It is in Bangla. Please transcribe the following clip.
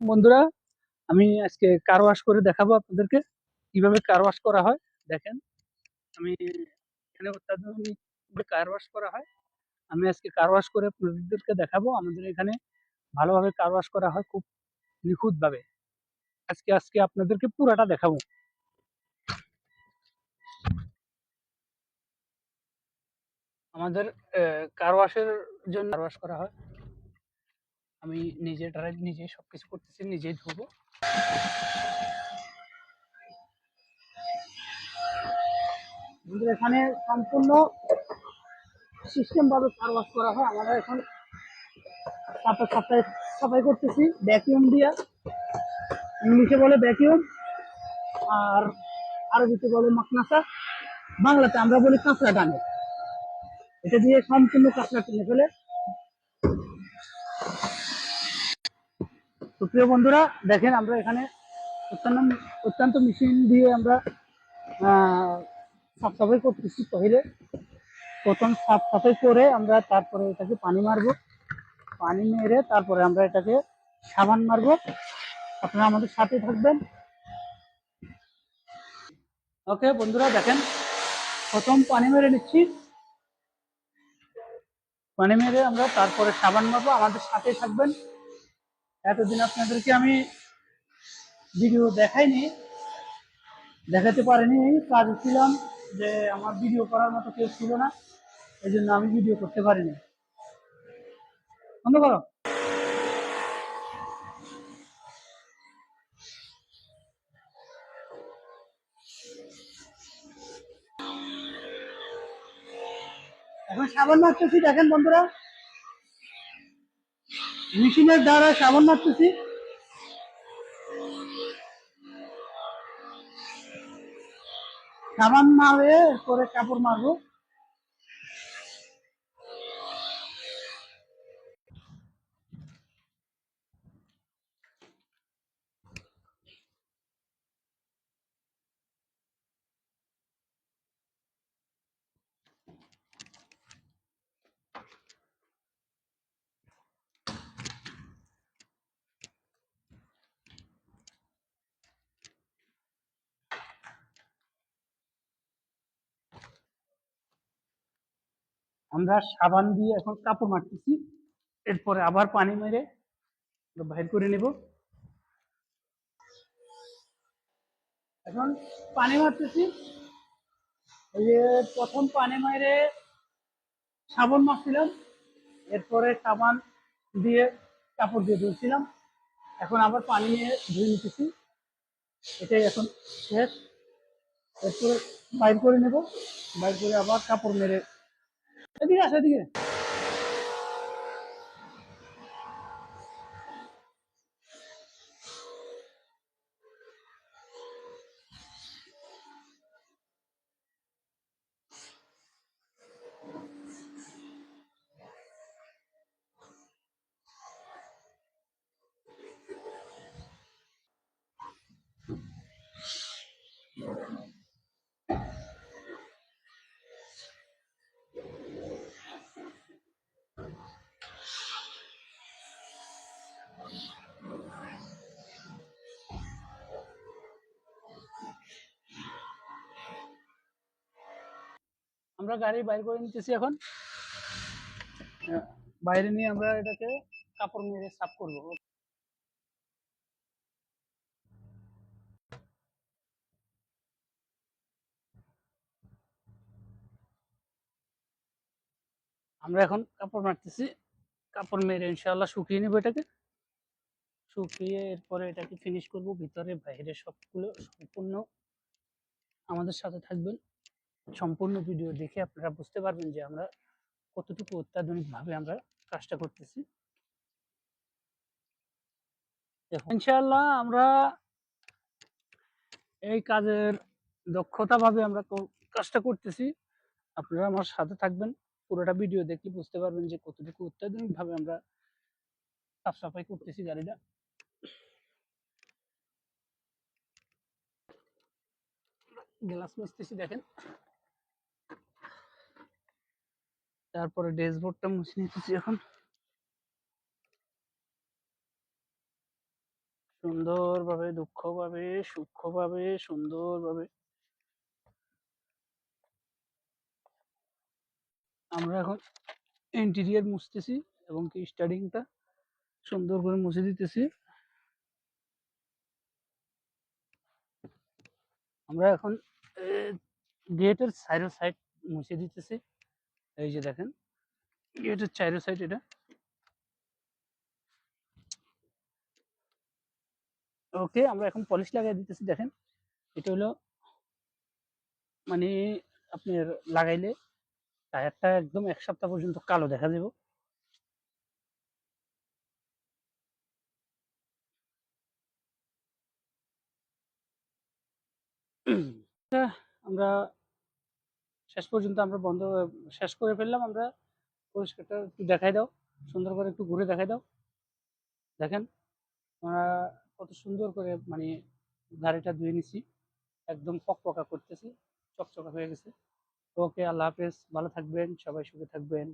বন্ধুরা, আমি আজকে কার ওয়াশ করে দেখাবো আপনাদেরকে। কীভাবে কার ওয়াশ করা হয়, দেখেন। আমি এখানে অত্যাধুনিক কার ওয়াশ করা হয়। আমি আজকে কার ওয়াশ করে আপনাদেরকে দেখাবো। আমাদের এখানে ভালোভাবে কার ওয়াশ করা হয় খুব নিখুঁত ভাবে আজকে আজকে আপনাদেরকে পুরাটা দেখাবো। আমাদের কার ওয়াশের জন্য কার ওয়াশ করা হয়। আমি নিজে ড্রাইভ নিজে সবকিছু করতেছি, নিজেই ধুবো। এখানে সম্পূর্ণ সিস্টেম ভাবে কার ওয়াশ করা হয়। আমরা এখন সাফাই সাফাই করতেছি ভ্যাকিউম দিয়া। ইংলিশে বলে ভ্যাকিউম আর আরবিতে বলে মাকনাসা। বাংলাতে আমরা বলি কাঁচরা টানে এটা দিয়ে সম্পূর্ণ কাঁচরা টেনে ফেলে তো প্রিয় বন্ধুরা, দেখেন আমরা এখানে অত্যন্ত অত্যন্ত মেশিন দিয়ে আমরা সাফ সাফাই করতেছি পহিলে প্রথম সাফ সাফাই করে আমরা তারপরে এটাকে পানি মারবো। পানি মেরে তারপরে আমরা এটাকে সাবান মারবো। আপনারা আমাদের সাথে থাকবেন। ওকে, বন্ধুরা, দেখেন, প্রথম পানি মেরে নিচ্ছি। পানি মেরে আমরা তারপরে সাবান মারবো। আমাদের সাথে থাকবেন। এতদিন আপনাদেরকে আমি ভিডিও দেখাইনি দেখাতে পারিনি। কাজ ছিলাম যে আমার ভিডিও করার মতো কেউ ছিল না, এই জন্য আমি ভিডিও করতে পারিনি। বন্ধ করো। এখন সাবান মারতেছি, দেখেন বন্ধুরা। মেশিনের দ্বারা সাবান মারতেছি। সাবান মারে পরে কাপড় মারবো। আমরা সাবান দিয়ে এখন কাপড় মারতেছি। এরপরে আবার পানি মেরে বাইর করে নেব। এখন পানি মারতেছি। এই যে প্রথম পানি মেরে সাবান মারছিলাম। এরপরে সাবান দিয়ে কাপড় দিয়ে ধুয়েছিলাম এখন আবার পানি নিয়ে ধুয়ে নিতেছি। এটাই এখন শেষ। এরপরে বাইর করে নেব। বাইর করে আবার কাপড় মেরে এদিকে আসো এদিকে আমরা গাড়ি বাইর করে নিতেছি এখন। বাইরে নিয়ে আমরা এটাকে কাপড় মেরে সাফ করব। আমরা এখন কাপড় মারতেছি। কাপড় মেরে ইনশাআল্লাহ শুকিয়ে নেব এটাকে। শুকিয়ে এরপরে এটাকে ফিনিশ করব। ভিতরে, বাইরে সবগুলো সম্পূর্ণ আমাদের সাথে থাকবেন। সম্পূর্ণ ভিডিও দেখে আপনারা বুঝতে পারবেন যে আমরা কতটুকু অত্যাধুনিকভাবে আমরা কাজটা করতেছি। দেখুন, ইনশাআল্লাহ আমরা এই কাজের দক্ষতা ভাবে আমরা কাজটা করতেছি। আপনারা আমার সাথে থাকবেন, পুরোটা ভিডিও দেখলে বুঝতে পারবেন যে কতটুকু অত্যাধুনিক ভাবে আমরা সাফ সাফাই করতেছি গাড়িটা। গ্লাস মুছতেছি দেখেন। তারপরে ড্যাশবোর্ডটা মুছে নিতেছি এখন। সুন্দরভাবে, দুঃখভাবে সূক্ষ্মভাবে সুন্দরভাবে। আমরা এখন ইন্টেরিয়ার মুছতেছি এবং কি স্টার্টিংটা সুন্দর করে মুছে দিতেছি। আমরা এখন গেটের সাইডের সাইড মুছে দিতেছি। এই যে দেখেন গেটের চাইরো সাইড এটা। ওকে, আমরা এখন পলিশ লাগাই দিতেছি, দেখেন। এটা হলো মানে আপনার লাগাইলে টায়ারটা একদম এক সপ্তাহ পর্যন্ত কালো দেখা যাব। আমরা শেষ পর্যন্ত আমরা বন্ধ, শেষ করে ফেললাম আমরা। পরিষ্কারটা একটু দেখাই দাও, সুন্দর করে একটু ঘুরে দেখাই দাও। দেখেন, আমরা কত সুন্দর করে মানে গাড়িটা ধুয়ে নিছি। একদম পকপকা করতেছি, চকচকা হয়ে গেছে। ওকে, আল্লাহ হাফেজ, ভালো থাকবেন, সবাই সুখে থাকবেন।